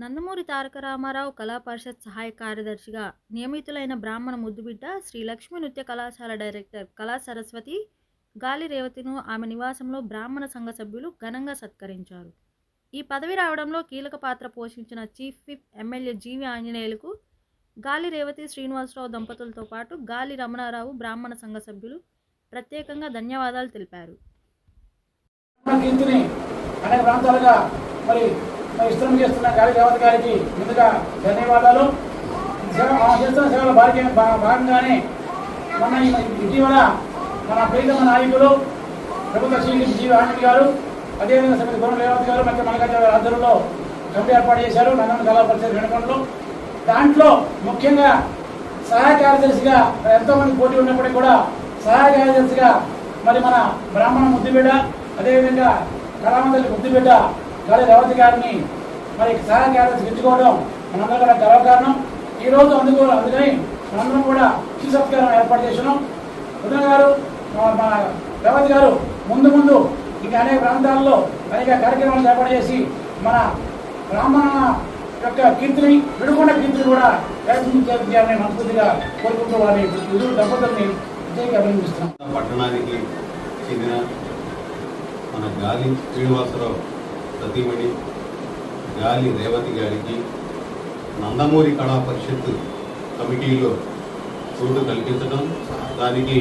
నందమూరి తారక రామారావు కళా పరిషత్ సహాయ కార్యదర్శిగా నియమితులైన బ్రాహ్మణ ముద్దుబిడ్డ శ్రీ లక్ష్మీ నృత్య కళాశాల డైరెక్టర్ కళా సరస్వతి గాలి రేవతిను ఆమె నివాసంలో బ్రాహ్మణ సంఘ సభ్యులు ఘనంగా సత్కరించారు. ఈ పదవి రావడంలో కీలక పాత్ర పోషించిన chief whip MLA G V ఆంజనేయులకు Gali Revathi Srinivasarao దంపతులతో పాటు గాలి రమణారావు బ్రాహ్మణ సంఘ సభ్యులు ప్రత్యేకంగా ధన్యవాదాలు తెలిపారు. మరి ఇష్టం చేస్తున్న గాలి గారికి ముందుగా ధన్యవాదాలు. ఆ చేస్తున్న సేవల భా- భాగంగానే మన ఇటీవల మన ప్రియతమ నాయకులు ప్రభుత్వ శ్రీ జీవి ఆనంద్ గారు అదేవిధంగా శ్రీమతి గురం రేవంత్ గారు మరియు మల్లికార్జున గారి ఆధ్వర్యంలో కమిటీ ఏర్పాటు చేశారు. నందన కళా పరిషత్ వెనుకొండలో. దాంట్లో ముఖ్యంగా సహాయ కార్యదర్శిగా ఎంతోమంది పోటీ ఉన్నప్పటికీ కూడా సహాయ కార్యదర్శిగా మరి మన బ్రాహ్మణ ముద్దుబిడ్డ అదేవిధంగా కళామంతలి ముద్దుబిడ్డ గాలి రేవతి గారిని మరి సహాయ కార్యదర్శి ఎంచుకోవడం మనందరం కూడా గర్వకారణం ఈ రోజు అందుకో అందుకని మనందరం కూడా శిశు సత్కారం ఏర్పాటు చేసినాం ఉదయం గారు మా- రేవతి గారు ముందు ముందు ఇంకా అనేక ప్రాంతాల్లో అనేక కార్యక్రమాలు ఏర్పాటు చేసి మన బ్రాహ్మణ యొక్క కీర్తిని విడుకొండ కీర్తిని కూడా ప్రయత్నించాలని మనస్ఫూర్తిగా కోరుకుంటూ వారి ఇరువురు దంపతుల్ని విజయంగా అభినందిస్తున్నాం. పట్టణానికి చెందిన మన గాలి శ్రీనివాసరావు సతీమణి గాలి రేవతి గారికి నందమూరి కళా పరిషత్ కమిటీలో చోటు కల్పించడం దానికి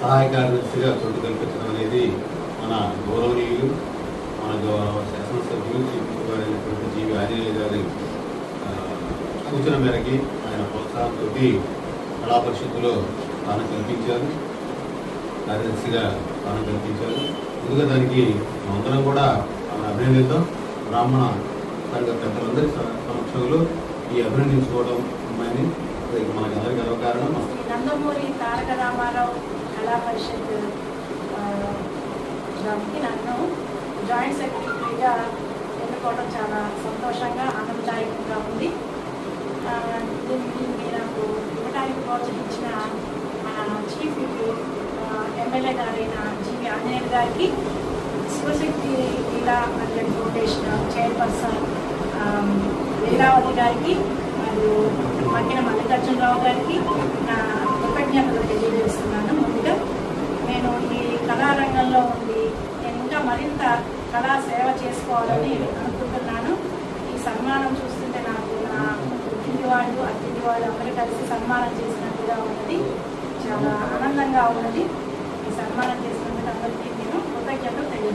సహాయ కార్యదర్శిగా చోటు కల్పించడం అనేది మన గౌరవనీయులు మన గౌరవ శాసనసభ్యులు చీఫ్ జీవి ఆంజనేయ గారి సూచన మేరకి ఆయన ప్రోత్సాహంతో కళా పరిషత్తులో స్థానం కల్పించారు. కార్యదర్శిగా స్థానం కల్పించారు. ముందుగా దానికి అందరం కూడా ఆమెను అభినందిద్దాం. బ్రాహ్మణ సంఘ పెద్దలందరి సమక్షంలో ఈ అభినందించుకోవడం అమ్మాయిని. మనకి అందరికీ గర్వకారణం శ్రీ నందమూరి తారక రామారావు కళా పరిషత్ నన్ను జాయింట్ సెక్రటరీగా ఎన్నుకోవడం చాలా సంతోషంగా ఆనందదాయకంగా ఉంది. దీనికి నాకు ఇవ్వడానికి ప్రోత్సహించిన మన చీఫ్ ఎమ్మెల్యే గారైన జీవి ఆంజనేయులు గారికి శివశక్తి ఇలా మధ్య ఫౌండేషన్ చైర్పర్సన్ లీలావతి గారికి మరియు మక్కిన మల్లికార్జునరావు గారికి నా కృతజ్ఞతలు తెలియజేస్తున్నాను. ముందుగా నేను ఈ కళారంగంలో ఉండి నేను ఇంకా మరింత కళా సేవ చేసుకోవాలని అనుకుంటున్నాను. ఈ సన్మానం చూస్తుంటే నాకు నా పుట్టింటి వాళ్ళు అత్తింటి వాళ్ళు అందరూ కలిసి సన్మానం చేసినట్టుగా ఉన్నది. చాలా ఆనందంగా ఉన్నది. ఈ సన్మానం చేసినందుకు అందరికీ నేను aqui, até o tempo.